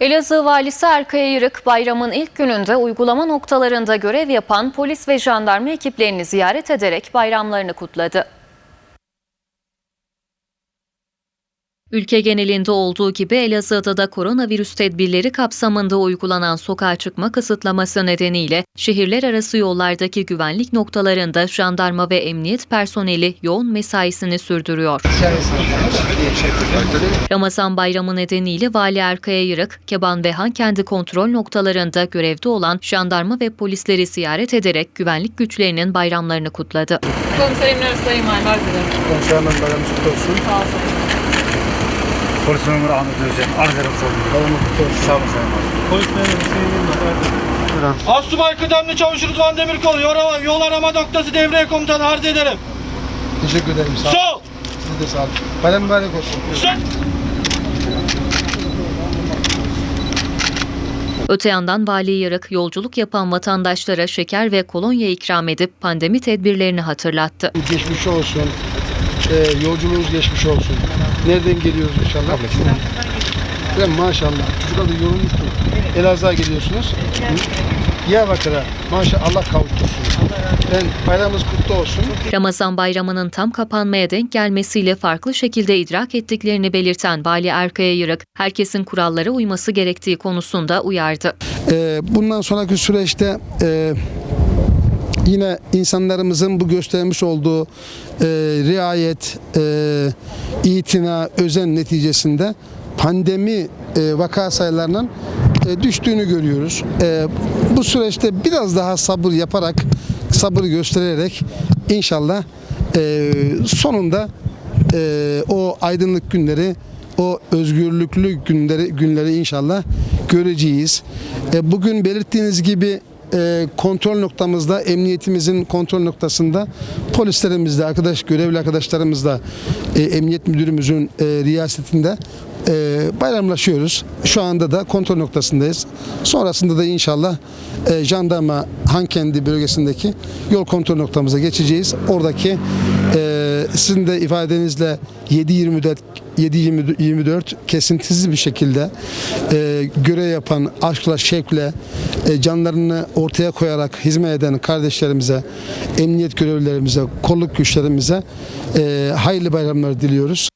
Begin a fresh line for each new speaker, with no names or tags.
Elazığ valisi Erkaya Yırık bayramın ilk gününde uygulama noktalarında görev yapan polis ve jandarma ekiplerini ziyaret ederek bayramlarını kutladı. Ülke genelinde olduğu gibi Elazığ'da da koronavirüs tedbirleri kapsamında uygulanan sokağa çıkma kısıtlaması nedeniyle şehirler arası yollardaki güvenlik noktalarında jandarma ve emniyet personeli yoğun mesaisini sürdürüyor. Ramazan bayramı nedeniyle Vali Erkaya Yırık, Keban ve Hankendi kontrol noktalarında görevde olan jandarma ve polisleri ziyaret ederek güvenlik güçlerinin bayramlarını kutladı.
Komiserimle arasındayım hala arz ederim.
Komiserle bayramımız kutlu olsun.
Sağ olsun.
Polis memuru Ahmet Özcan. Arz ederim savunma. Sağ olun Sayın Valim.
Polis memuru Hüseyin Yılmaz.
Asubay Kıdemli Çavuş Rıdvan Demirkol yol arama, yol arama noktası devreye komutanı arz ederim.
Teşekkür ederim. Sağ olun.
Sol!
Siz de sağ olun. Bayram mübarek olsun.
Sol!
Öte yandan Vali Yırık, yolculuk yapan vatandaşlara şeker ve kolonya ikram edip pandemi tedbirlerini hatırlattı.
Geçmiş olsun. Ee, yolculuğunuz geçmiş olsun. Nereden geliyoruz inşallah? Ben maşallah. Çocuklar da yorulmuştur. Elazığ'a geliyorsunuz. Diyarbakır'a. Maşallah Allah kavuştursun. Ben bayramımız kutlu olsun.
Ramazan bayramının tam kapanmaya denk gelmesiyle farklı şekilde idrak ettiklerini belirten Vali Erkaya Yırık, herkesin kurallara uyması gerektiği konusunda uyardı.
Ee, bundan sonraki süreçte e, yine insanlarımızın bu göstermiş olduğu e, riayet, e, itina, özen neticesinde pandemi e, vaka sayılarının e, düştüğünü görüyoruz. E, bu süreçte biraz daha sabır yaparak, sabır göstererek inşallah e, sonunda e, o aydınlık günleri, o özgürlüklü günleri günleri inşallah göreceğiz. E, bugün belirttiğiniz gibi e, kontrol noktamızda, emniyetimizin kontrol noktasında polislerimizle, arkadaş görevli arkadaşlarımızla, e, emniyet müdürümüzün e, riyasetinde e, bayramlaşıyoruz. Şu anda da kontrol noktasındayız. Sonrasında da inşallah e, jandarma Hankendi bölgesindeki yol kontrol noktamıza geçeceğiz. Oradaki e, sizin de ifadenizle 7-24 7-24 kesintisiz bir şekilde e, görev yapan aşkla, şevkle e, canlarını ortaya koyarak hizmet eden kardeşlerimize, emniyet görevlilerimize, kolluk güçlerimize e, hayırlı bayramlar diliyoruz.